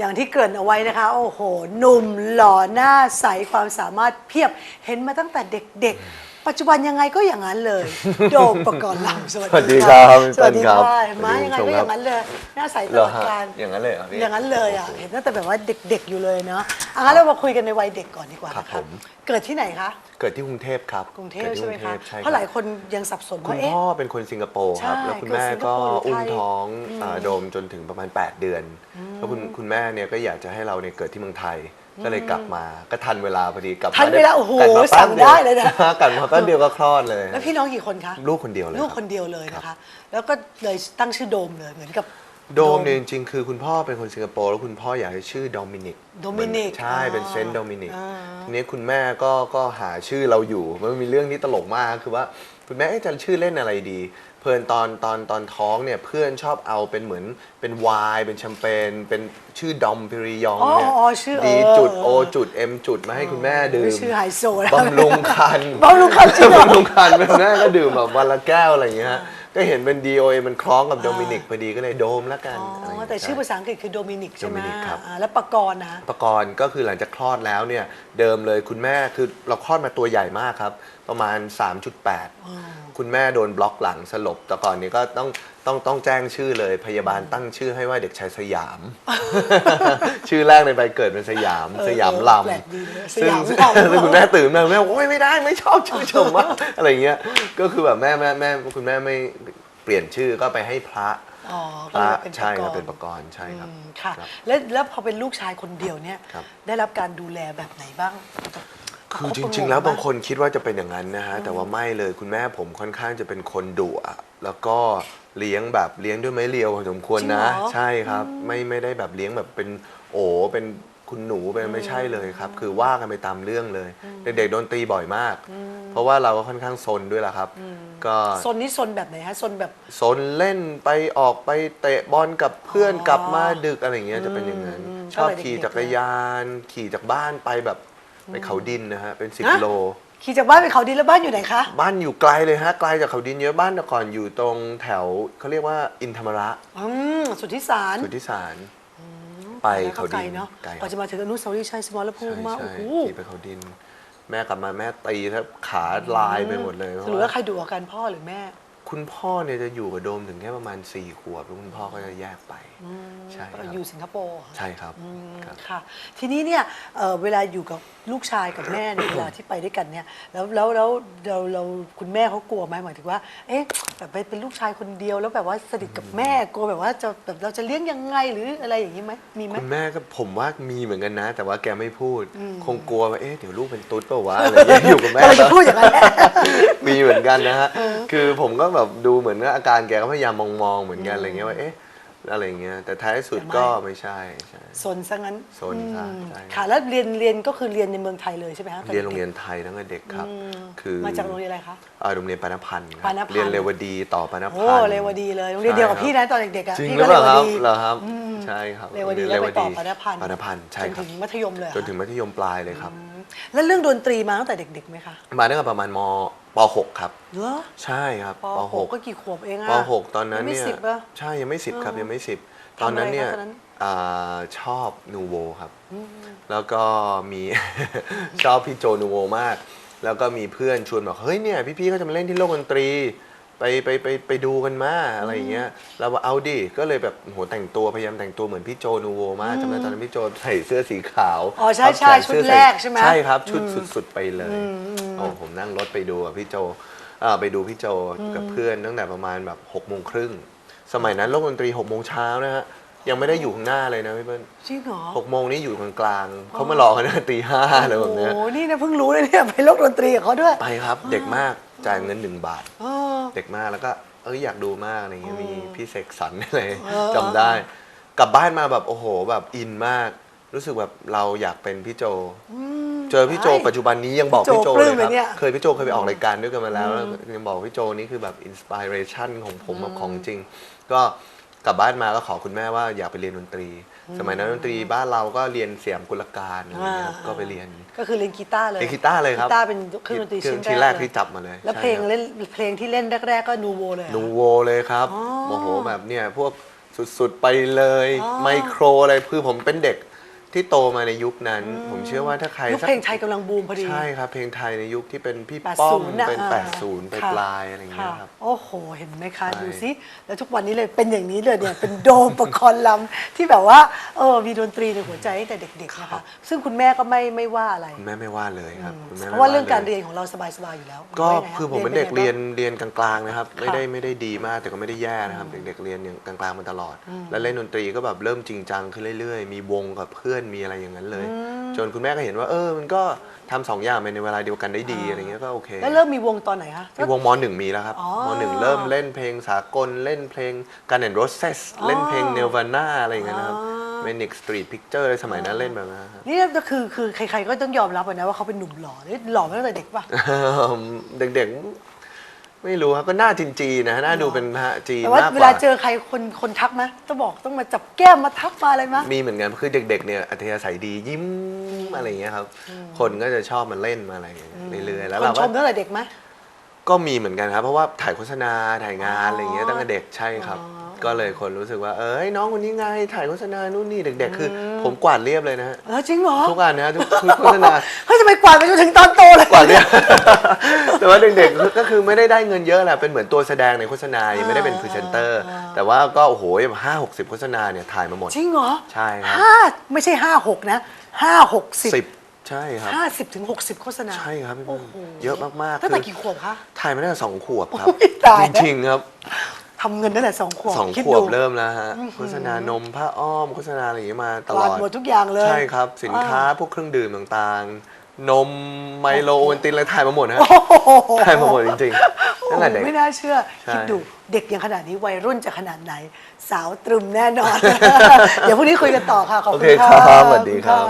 อย่างที่เกริ่นเอาไว้นะคะ โอ้โหหนุ่มหล่อหน้าใสความสามารถเพียบเห็นมาตั้งแต่เด็ก ๆ ปัจจุบันยังไงก็อย่างนั้นเลย โดมประกอบลำสวัสสวัสดีดีครับสวัสดีพี่เปิ้ลครับค่ะเห็นไหมาสวัสดียังไงคุณก็ผู้ชมอย่างนั้นเลยหน้าใสตเหรลออดฮะการอย่างนั้นเลยเหรอพี่อย่างนั้นเลยอะเห็นตั้งแต่แบบว่าเด็ก ๆ อยู่เลยเนาะอะงั้นเรามาคุยกันในวัยเด็กก่อนดีกว่าครับนะผคะมเกิดที่ไหนคะ เกิดที่กรุงเทพครับกรุงเทพกิดที่ใช่ไหมกคะรุงเทพใช่เพราะหลายคคนยังสับสนบคุณว่าเอ๊ะพ่อเป็นคนสิงคโปร์ครับใช่แล้วคุณแม่เกิดสิงคก็โปร์หรืออุ้มไทยท้องอ่าโดมจนถึงประมาณ 8 เดือน แล้วคุณคุณแม่เนี่ยก็อยากจะให้เราเนี่ยเกิดที่เมืองไทย ก็เลยกลับมาก็ทันเวลาพอดีกลับมทันเวลาโอ้โหกลับมาแป๊บสั่งได้เลยนะ กลับมาแป๊บเดียวก็คลอดเลย แล้วพี่น้องกี่คนคะลูกคนเดียวเลยลูกรับคนเดียวเลยนะคะแล้วก็เลยตั้งชื่อโดมเลยเหมือนกับ โดมเนี่ยจริงๆคือคุณพ่อเป็นคนสิงคโปร์แล้วคุณพ่ออยากให้ชื่อโดมินิกโดมินิกใช่เป็นอ๋อเซนต์โดมินิกอ่า ทีนี้คุณแม่ก็ก็หาชื่อเราอยู่มันมีเรื่องที่ตลกมากคือว่า คุณแม่เอ๊ะจะชื่อเล่นอะไรดี เพลินตอนตอนตอนท้องเนี่ยเพื่อนชอบเอาเป็นเหมือนเป็นไวน์เป็นแชมเปญเป็นชื่อดอมพิริยองอ๋อเนี่ยอ๋อชื่อดีเออจุดเออโอจุดเอ็มจุดมาให้คุณแม่ดื่มชื่อไฮโซนะบำรุงคัน บำรุงคันจริงเหรอบำรุงคันแม่ก็ดื่มแบบวันละแก้วอะไรอย่างเงี้ยฮะ ก็เห็นเป็น DOA มันคล้องกับโดมินิกพอดีก็เลยโดมแล้วกันอ๋อะไรย่างอเงี้ยแต่ชื่อใช่ภาษาอังกฤษคือโดมินิกใช่ไหมโดมินิกครับ อ่าแล้วปกรณ์นะประกรณ์ก็คือหลังจากคลอดแล้วเนี่ย เดิมเลยคุณแม่คือเราคลอดมาตัวใหญ่มากครับ ประมาณ 3.8 คุณแม่โดนบล็อกหลังสลบแต่ก่อนนี้ก็ต้องต้องต้องแจ้งชื่อเลยพยาบาลตั้งชื่อให้ว่าเด็กชายสยาม ชื่อแรกในใบเกิดเป็นสยามเออสยามเออลแปลกดีเลยำสยามลำซึ่งคุณแม่ตื่นมาแม่บอกโอ้ยไม่ได้ไม่ชอบชื่อชมมากอะไรเงี้ยก็คือแบบแม่แม่แม่คุณแม่ไม่เปลี่ยนชื่อก็ไปให้พระอ๋อพก็ระเลยเป็นใช่ครับปเป็นกปรณ์ระกรณ์ใช่ครับ อืมค่ะ ครับแล้วแล้วพอเป็นลูกชายคนเดียวเนี่ย ครับ ได้รับการดูแลแบบไหนบ้างคือจริง ๆ แล้วบางคนคิดว่าจะเป็นอย่างนั้นนะฮะแต่ว่าไม่เลยคุณแม่ผมค่อนข้างจะเป็นคนดุอะ แล้วก็เลี้ยงแบบเลี้ยงด้วยไม้เรียวพอสมควรนะ จริงเหรอ ใช่ครับ ไม่ไม่ได้แบบเลี้ยงแบบเป็นโอเป็นคุณหนูเป็นไม่ใช่เลยครับ คือว่ากันไปตามเรื่องเลย เด็กๆโดนตีบ่อยมาก เพราะว่าเราก็ค่อนข้างซนด้วยล่ะครับ ก็ซนนี่ซนแบบไหนฮะซนแบบ ซนเล่นไปออกไปเตะบอลกับเพื่อนอ๋อกลับมาดึกอะไรอย่างเงี้ยจะเป็นอย่างนั้น อืมชอบก็เลยขี่เด็กๆจักรยาน ขี่จากบ้านไปแบบไปเขาดินนะฮะเป็นสิบฮะ โล ขี่จากบ้านไปเขาดินแล้วบ้านอยู่ไหนคะ บ้านอยู่ไกลเลยฮะไกลจากเขาดินเยอะบ้านแต่ก่อนอยู่ตรงแถวเขาเรียกว่าอินธรรมระอืมสุทธิสารสุทธิสาร ไปแล้วก็เขาไกลดินเนาะไกล กว่าจะมาถึงอนุสาวรีย์ชัยสมรภูใช่มิมาโอ้ใช่โหขี่ไปเขาดิน แม่กลับมาแม่ตีแทบขาลายไปหมดเลยเพสราะรุปว่าว่าใครดุกว่ากันพ่อหรือแม่ คุณพ่อเนี่ยจะอยู่กับโดมถึงแค่ประมาณ4ี่ขวบแล้วคุณพ่อก็จะแยกไปใช่ครับ อยู่สิงคโปร์เหรอ ใช่ครับอืมครับ ค่ะ ทีนี้เนี่ยเอ่อเวลาอยู่กับลูกชายกับแม่เนี่ย เวลาที่ไปด้วยกันเนี่ย แล้วแล้วแล้วเราเราคุณแม่เขากลัวไหมหมายถึงว่า เอ๊ะแบบไปเป็นลูกชายคนเดียวแล้วแบบว่าสนิทกับแม่กลัวแบบว่าจะแบบเราจะเลี้ยงยังไงหรืออะไรอย่างนี้ไหมมีไหม คุณแม่ก็ผมว่ามีเหมือนกันนะ แต่ว่าแกไม่พูด คงกลัวว่าเอ๊ะเดี๋ยวลูกเป็นตุ๊ดเปล่าวะอะไรอย่างเงี้ยอยู่กับแม่ก็เลยจะพูดอย่างนั้นแหละ มีเหมือนกันนะฮะ คือผมก็แบบดูเหมือนว่าอาการแกก็พยายามมองมองๆเหมือนกันอะไรเงี้ยว่าเอ๊ะอะไรเงี้ยแต่ท้ายสุดก็ไม่ใช่ใช่สนซะงั้นซนซะอืมใช่ค่ะแล้วเรียนเรียนก็คือเรียนในเมืองไทยเลยใช่ไหมคะเรียนโรงเรียนไทยตั้งแต่เด็กครับ คือมาจากโรงเรียนอะไรคะอ่าโรงเรียนปานพันธ์คปารับนพันธ์เรียนเรวดีต่อปานพันธ์โอ้เรวดีเลยโรงเรียนเดียวกับพี่นะตอนเด็กๆอะจริงพี่หรืก็อเปเรล่าวครับดีเหรอครับใช่ครับเรวดีโรงแล้วยไปต่อเรปานพันธ์ปานพันธ์ใช่จนครัถึบงมัธยมเลยเหรอจนถึงมัธยมปลายเลยครับแล้วเรื่องดนตรีมาตั้งแต่เด็กๆไหมคะมาตั้งแต่ประมาณม ป .6 ครับ เหรอใช่ครับปป หก .6 ก็กี่ขวบเองอะ ป .6 ตอนนั้นยังไม่เนี่ยสิบอะใช่ยังไม่สิบครับเออยังไม่สิบทำตอนนั้นเนี่ยอะไรคะตอนนั้น อ่าชอบนูโวครับแล้วก็มี ชอบพี่โจนูโวมาก แล้วก็มีเพื่อนชวนบอกเฮ้ยเนี่ยพี่ๆเขาจะมาเล่นที่โลกดนตรี ไปไปไปไปดูกันมาอะไรอย่างเงี้ยเราว่าเอาดิก็เลยแบบโหแต่งตัวพยายามแต่งตัวเหมือนพี่โจนูโวมากจำได้ตอนนั้นพี่โจใส่เสื้อสีขาวอ๋อใช่ใช่พับขนชุดเสื้อแรกใช่ไหมใช่ครับ ชุดสุดๆไปเลยโอ้ผมนั่งรถไปดูกับพี่โจอ่าไปดูพี่โจกับเพื่อนตั้งแต่ประมาณแบบหกโมงครึ่งสมัยนั้นโลกดนตรีหกโมงเช้านะฮะยังไม่ได้อยู่ข้างหน้าเลยนะพี่เปิ้ลจริงเหรอหกโมงนี้อยู่กลางกลางๆเขามารอกันตั้งแต่ตีห้าอะไรแบบเนี้ยโอ้โหนี่นะเพิ่งรู้เลยเนี่ยไปโลกดนตรีกับเขาด้วยไปครับเด็กมาก จ่ายเงินหนึ่งบาท เออ เด็กมากแล้วก็เอ้ยอยากดูมากอะไรเงี้ยมีพี่เสกสรรอะไรเออจำได้ กลับบ้านมาแบบโอ้โหแบบอินมาก รู้สึกแบบเราอยากเป็นพี่โจ เจอพี่โจ ปัจจุบันนี้ยังบอกพี่พี่โจโจปเลลื้ยมคเลรัยบเนี่ยเคยพี่โจเคยไปออกรายการด้วยกันมาแล้วแล้วยังบอกพี่โจนี่คือแบบอินสปิเรชันของผมแบบของจริง ก็ กลับบ้านมาก็ขอคุณแม่ว่าอยากไปเรียนดนตรี สมัยนั้นดนตรีบ้านเราก็เรียนเสียงกุลการอะไรเงี้ยอ่าก็ไปเรียนก็คือเล่นกีตาร์เลยเล่นกีตาร์เลยครับกีตาร์เป็นเครื่องดนตรีเครื่ชิ้องนชิ้นแรแรกกเลยที่จับมาเลย แล้วใช่เพลงครับเล่นเพลงที่เล่นแรกๆก็นูโวเลยเหรอนูโวเลยครับอ๋อโอ้โหแบบเนี่ยพวกสุดๆไปเลยอ๋อไมโครอะไรคือผมเป็นเด็ก ที่โตมาในยุคนั้น ผมเชื่อว่าถ้าใครยุคสักเพลงไทยกำลังบูมพอดี ใช่ครับ เพลงไทยในยุคที่เป็นพี่80ป้อมน่ะเป็น อ่า 80 ไปค่ะปลายอะไรอย่างเงี้ยครับ โอ้โห เห็นไหมคะ ใช่ ดูสิแล้วทุกวันนี้เลยเป็นอย่างนี้เลยเนี่ย เป็นโดมประคอนลำที่แบบว่าเออมีดนตรีในหัวใจตั้งแต่เด็กๆนะคะซึ่งคุณแม่ก็ไม่ไม่ว่าอะไรคุณแม่ไม่ว่าเลยครับคุณแม่เพไม่ราะว่าเรื่องลยการเรียนของเราสบายๆอยู่แล้วก็ว่าไงะคือผมเป็นเด็กไงเรียนบ้างเรียนกลางๆนะครับ ไม่ค่ะได้ไม่ได้ดีมากแต่ก็ไม่ได้แย่นะครับ เด็กๆเรียนอย่างกลางๆมาตลอด แล้วเล่นดนตรีก็แบบเริ่มจริงจังขึ้นเรื่อยๆ มีวงกับเพื่อนมีอะไรอย่างนั้นเลย จนคุณแม่ก็เห็นว่า เออ มันก็ทำสองอย่างไปในเวลาเดียวกันได้ดีอะไรเงี้ยก็โอเคแล้วเริ่มมีวงตอนไหนคะ มีวงมหนึ่งมีแล้วครับอ๋อมหนึ่งเริ่มเล่นเพลงสากลเล่นเพลงกันแอนด์โรสเซสอ๋อเล่นเพลงเนวาน่าอะไรอย่างเงี้ยนะครับ อ๋อเมนิกสตรีทพิกเจอร์อะไรสมัยนั้นเล่นแบบนั้นครับ นี่ก็คือคือใครๆก็ต้องยอมรับอะนะว่าเขาเป็นหนุ่มหล่อนี่หล่อมาตั้งแต่เด็กป่ะเด็กๆ ไม่รู้ครับก็หน้าจีนๆนะหน้าดูเป็นพระจีนแต่ว่ามากเวกลาว่า เจอใครคนคนทักไหมต้องบอกต้องมาจับแก้มมาทักมาอะไรมั้ยมีเหมือนกันคือเด็กๆเนี่ยอัธยาศัยดียิ้มอะไรอย่างเงี้ยครับ คนก็จะชอบมาเล่นมาอะไรอย่างเงี้ยเรื่อยๆแล้วคนเราชก็มตั้งแต่เด็กไหม ก็มีเหมือนกันครับ เพราะว่าถ่ายโฆษณาถ่ายงานอะไรอย่างเงี้ยตั้งแต่เด็กใช่ครับ อ๋อ ก็เลยคนรู้สึกว่า เอ้ยน้องคนนี้ไงถ่ายโฆษณานู่นนี่เด็ก ๆ คืออผมกวาดเรียบเลยนะฮะเออจริงเหรอทุกอันนะทุกทุกโฆษณา เฮ้ยทำไมกวาดไปจนถึงตอนโตเลย กว่าเรียแต่ว่าเด็กๆ ก็คือไม่ได้ได้เงินเยอะแหละ เป็นเหมือนตัวแสดงในโฆษณา ยังไม่ได้เป็นพรีเซนเตอร์ อ่า แต่ว่าก็โอ้โหห้าหกสิบโฆษณาเนี่ยถ่ายมาหมด จริงเหรอใช่ครับห้าไม่ใช่ห้าหกนะห้าหกสิบ สิบ ใช่ครับห้าสิบถึงหกสิบโฆษณาใช่ครับพี่โอ้เปิ้ลโหเยอะมากๆตั้งแต่คือ กี่ขวบคะ ถ่ายมาตั้งแต่สองขวบครับ โอ้ยตายจแล้ว ริงๆครับทำเงินตั้งแต่สองขวบสองคิดขวดู บเริ่มแล้วฮะ โฆษณานมผ้าอ้อม โฆษณาอะไรอย่างเงี้ยมาตกลวาอดดหมดทุกอย่างเลยใช่ครับ สินค้าพวกเครื่องดื่มต่างๆ นมไมโลโอวัลตินอะไรถ่ายมาหมดฮะโอ้โหถ่ายมาหมดจริงๆตั้งแต่เด็กไม่น่าเชื่อ ใช่ คิดดูเด็กอย่างขนาดนี้วัยรุ่นจะขนาดไหน สาวตรึมแน่นอน เดี๋ยวพรุ่งนี้คุยกันต่อค่ะ ขอบโอคุเคณค่ะครับสวัสดีขอณครับ